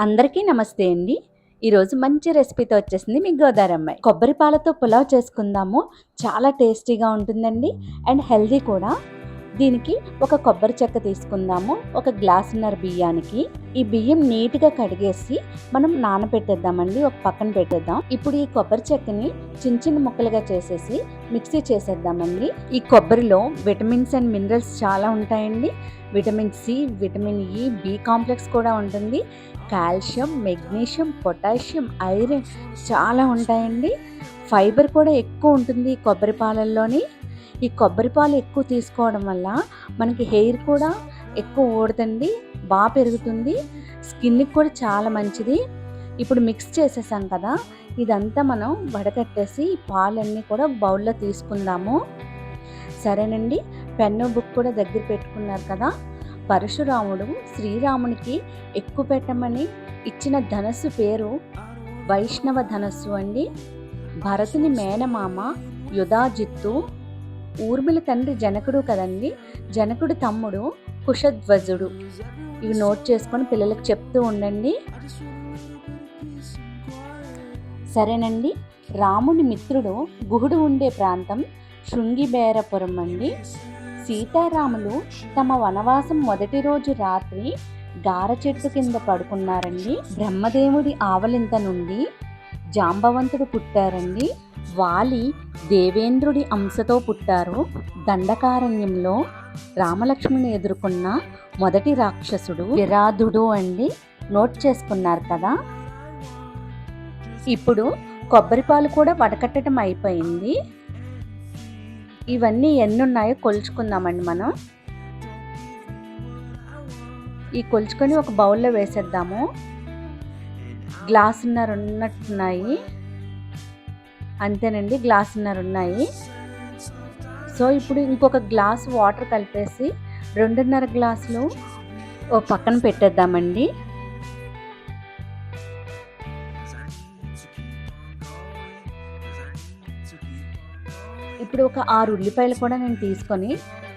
అందరికీ నమస్తే అండి. ఈరోజు మంచి రెసిపీతో వచ్చేసింది మీ గోదావరి అమ్మాయి. కొబ్బరి పాలతో పులావ్ చేసుకుందాము. చాలా టేస్టీగా ఉంటుందండి. అండ్ హెల్దీ కూడా. దీనికి ఒక కొబ్బరి చెక్క తీసుకుందాము. ఒక గ్లాసున్నర బియ్యానికి. ఈ బియ్యం నీట్గా కడిగేసి మనం నానబెట్టేద్దామండి ఒక పక్కన పెట్టేద్దాం. ఇప్పుడు ఈ కొబ్బరి చెక్కని చిన్న చిన్న ముక్కలుగా చేసేసి మిక్సీ చేసేద్దామండి. ఈ కొబ్బరిలో విటమిన్స్ అండ్ మినరల్స్ చాలా ఉంటాయండి. Vitamin C vitamin E B complex కూడా ఉంటుంది. కాల్షియం మెగ్నీషియం పొటాషియం ఐరన్ చాలా ఉంటాయండి. ఫైబర్ కూడా ఎక్కువ ఉంటుంది ఈ కొబ్బరి పాలల్లోని. ఈ కొబ్బరి పాలు ఎక్కువ తీసుకోవడం వల్ల మనకి హెయిర్ కూడా ఎక్కువ ఊడుతుంది బాగా పెరుగుతుంది. స్కిన్కి కూడా చాలా మంచిది. ఇప్పుడు మిక్స్ చేసేసాం కదా ఇదంతా మనం వడకట్టేసి ఈ పాలన్నీ కూడా బౌల్లో తీసుకుందాము. సరేనండి పెన్ను బుక్ కూడా దగ్గర పెట్టుకున్నారు కదా పరశురాముడు శ్రీరామునికి ఎక్కువ పెట్టమని ఇచ్చిన ధనస్సు పేరు వైష్ణవ ధనస్సు అండి. భరతుని మేనమామ యుధాజిత్తు ఊర్మిళ తండ్రి జనకుడు కదండి. జనకుడు తమ్ముడు కుషధ్వజుడు ఇవి నోట్ చేసుకొని పిల్లలకు చెప్తూ ఉండండి. సరేనండి. రాముని మిత్రుడు గుహుడు ఉండే ప్రాంతం శృంగిబేరపురం అండి. సీతారాములు తమ వనవాసం మొదటి రోజు రాత్రి గార చెట్టు కింద పడుకున్నారండి. బ్రహ్మదేవుడి ఆవలింత నుండి జాంబవంతుడు పుట్టారండి. వాలి దేవేంద్రుడి అంశతో పుట్టారు. దండకారణ్యంలో రామలక్ష్మిని ఎదుర్కొన్న మొదటి రాక్షసుడు విరాధుడు అండి. నోట్ చేసుకున్నారు కదా. ఇప్పుడు కొబ్బరి పాలు కూడా వడకట్టడం అయిపోయింది. ఇవన్నీ ఎన్ని ఉన్నాయో కొలుచుకుందామండి మనం. ఈ కొలుచుకొని ఒక బౌల్లో వేసేద్దాము. గ్లాసున్నర ఉన్నట్టున్నాయి. అంతేనండి గ్లాసున్నర ఉన్నాయి. సో ఇప్పుడు ఇంకొక గ్లాస్ వాటర్ కలిపేసి రెండున్నర గ్లాసులు ఓ పక్కన పెట్టేద్దామండి. ఇప్పుడు ఒక ఆరు ఉల్లిపాయలు కూడా నేను తీసుకొని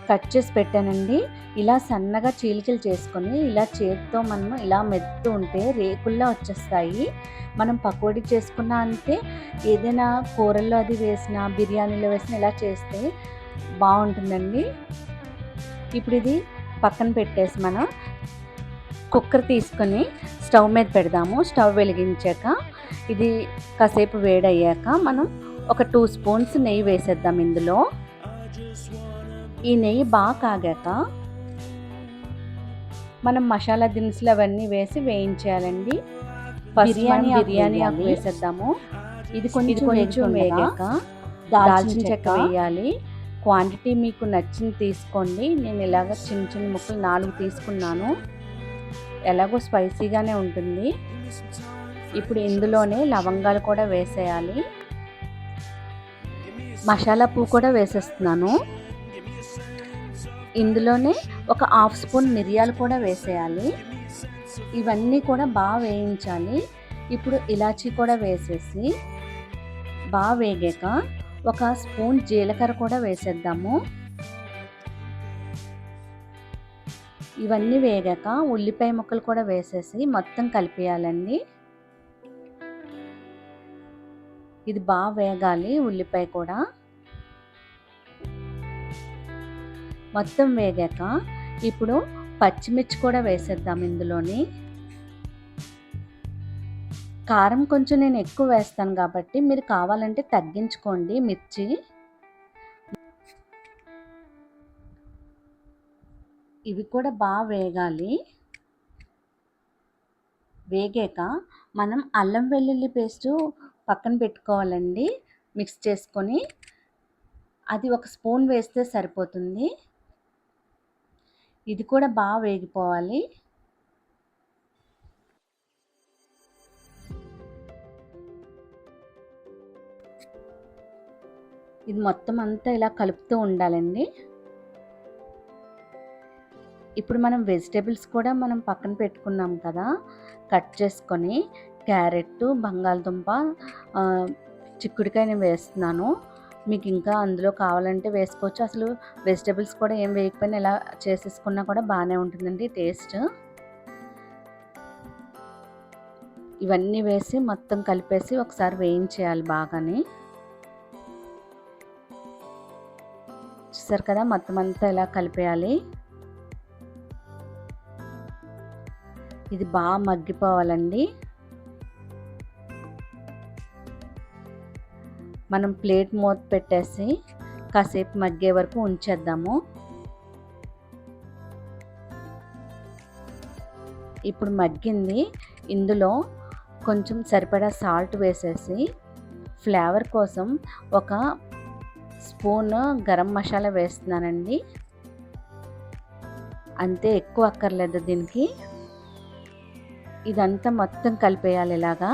కట్ చేసి పెట్టానండి. ఇలా సన్నగా చీలికలు చేసుకొని ఇలా చేతితో మనం ఇలా మెత్తు ఉంటే రేకుల్లా వచ్చేస్తాయి. మనం పకోడీ చేసుకున్నా అంతే. ఏదైనా కూరల్లో అది వేసిన బిర్యానీలో వేసిన ఇలా చేస్తే బాగుంటుందండి. ఇప్పుడు ఇది పక్కన పెట్టేసి మనం కుక్కర్ తీసుకొని స్టవ్ మీద పెడదాము. స్టవ్ వెలిగించాక ఇది కాసేపు వేడయ్యాక మనం ఒక టూ స్పూన్స్ నెయ్యి వేసేద్దాం ఇందులో. ఈ నెయ్యి బాగా కాగాక మనం మసాలా దినుసులు అవన్నీ వేసి వేయించాలండి బిర్యానీ బిర్యానీ ఆకు వేసేద్దాము. ఇది కొంచెం కొంచెం వేగాక దాల్చిన చెక్క వేయాలి. క్వాంటిటీ మీకు నచ్చింది తీసుకోండి. నేను ఇలాగ చిన్న చిన్న ముక్కలు నాలుగు తీసుకున్నాను. ఎలాగో స్పైసీగానే ఉంటుంది. ఇప్పుడు ఇందులోనే లవంగాలు కూడా వేసేయాలి. మసాలా పువ్వు కూడా వేసేస్తున్నాను. ఇందులోనే ఒక హాఫ్ స్పూన్ మిరియాలు కూడా వేసేయాలి. ఇవన్నీ కూడా బాగా వేయించాలి. ఇప్పుడు ఇలాచీ కూడా వేసేసి బాగా వేగాక ఒక స్పూన్ జీలకర్ర కూడా వేసేద్దాము. ఇవన్నీ వేగాక ఉల్లిపాయ ముక్కలు కూడా వేసేసి మొత్తం కలిపేయాలండి. ఇది బాగా వేగాలి ఉల్లిపాయ కూడా. మొత్తం వేగాక ఇప్పుడు పచ్చిమిర్చి కూడా వేసేద్దాం ఇందులోని. కారం కొంచెం నేను ఎక్కువ వేస్తాను కాబట్టి మీరు కావాలంటే తగ్గించుకోండి మిర్చి. ఇవి కూడా బాగా వేగాలి. వేగాక మనం అల్లం వెల్లుల్లి పేస్టు పక్కన పెట్టుకోవాలండి మిక్స్ చేసుకొని. అది ఒక స్పూన్ వేస్తే సరిపోతుంది. ఇది కూడా బాగా వేగిపోవాలి. ఇది మొత్తం అంతా ఇలా కలుపుతూ ఉండాలండి. ఇప్పుడు మనం వెజిటేబుల్స్ కూడా మనం పక్కన పెట్టుకున్నాం కదా కట్ చేసుకొని క్యారెట్ బంగాళదుంప చిక్కుడుకాయని వేస్తున్నాను. మీకు ఇంకా అందులో కావాలంటే వేసుకోవచ్చు. అసలు వెజిటేబుల్స్ కూడా ఏం వేయకపోయినా ఇలా చేసేసుకున్నా కూడా బాగానే ఉంటుందండి టేస్ట్. ఇవన్నీ వేసి మొత్తం కలిపేసి ఒకసారి వేయించేయాలి బాగానే. చూసారు కదా మొత్తం అంతా ఇలా కలిపేయాలి? ఇది బాగా మగ్గిపోవాలండి. మనం ప్లేట్ మూత పెట్టేసి కాసేపు మగ్గే వరకు ఉంచేద్దాము. ఇప్పుడు మగ్గింది. ఇందులో కొంచెం సరిపడా సాల్ట్ వేసేసి ఫ్లేవర్ కోసం ఒక స్పూన్ గరం మసాలా వేస్తున్నానండి. అంతే ఎక్కువ అక్కర్లేదు దీనికి. ఇదంతా మొత్తం కలిపేయాలి ఇలాగా.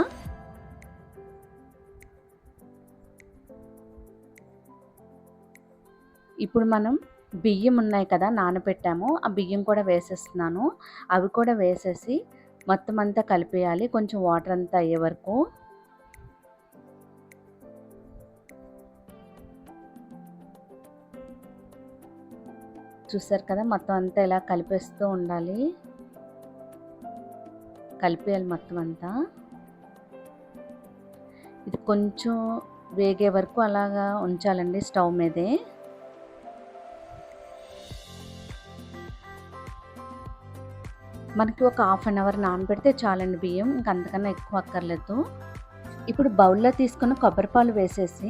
ఇప్పుడు మనం బియ్యం ఉన్నాయి కదా నానబెట్టాము. ఆ బియ్యం కూడా వేసేస్తున్నాను. అవి కూడా వేసేసి మొత్తం అంతా కలిపేయాలి. కొంచెం వాటర్ అంతా అయ్యే వరకు. చూసారు కదా మొత్తం అంతా ఇలా కలిపేస్తూ ఉండాలి. కలిపేయాలి మొత్తం అంతా. ఇది కొంచెం వేగే వరకు అలాగా ఉంచాలండి స్టవ్ మీదే. మనకి ఒక హాఫ్ అన్ అవర్ నానబెడితే చాలండి బియ్యం. ఇంక అంతకన్నా ఎక్కువ అక్కర్లేదు. ఇప్పుడు బౌల్లో తీసుకున్న కొబ్బరి పాలు వేసేసి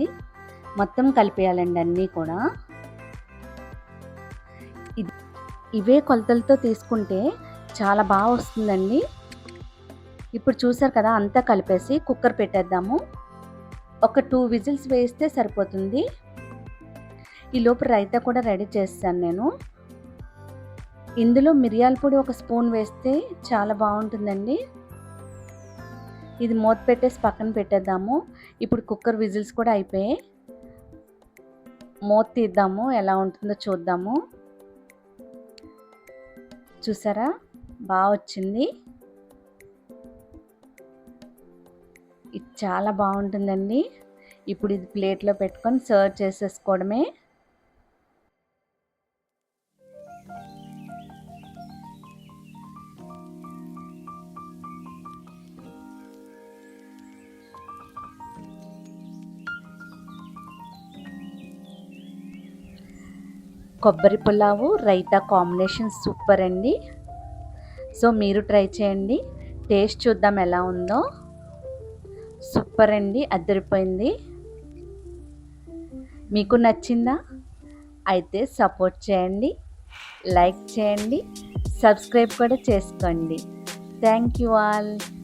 మొత్తం కలిపేయాలండి అన్నీ కూడా. ఇవే కొలతలతో తీసుకుంటే చాలా బాగా వస్తుందండి. ఇప్పుడు చూసారు కదా అంతా కలిపేసి కుక్కర్ పెట్టేద్దాము. ఒక టూ విజిల్స్ వేస్తే సరిపోతుంది. ఈ లోపు రైతా కూడా రెడీ చేస్తాను నేను. ఇందులో మిరియాల పొడి ఒక స్పూన్ వేస్తే చాలా బాగుంటుందండి. ఇది మూత పెట్టేసి పక్కన పెట్టేద్దాము. ఇప్పుడు కుక్కర్ విజిల్స్ కూడా అయిపోయాయి. మూత తీద్దాము. ఎలా ఉంటుందో చూద్దాము. చూసారా? బాగా వచ్చింది. ఇది చాలా బాగుంటుందండి. ఇప్పుడు ఇది ప్లేట్లో పెట్టుకొని సర్వ్ చేసేసుకోవడమే. కొబ్బరి పులావు రైతా కాంబినేషన్ సూపర్ అండి. సో మీరు ట్రై చేయండి. టేస్ట్ చూద్దాం ఎలా ఉందో. సూపర్ అండి అద్దరిపోయింది మీకు నచ్చిందా? అయితే సపోర్ట్ చేయండి. లైక్ చేయండి. సబ్స్క్రైబ్ కూడా చేసుకోండి. Thank you all.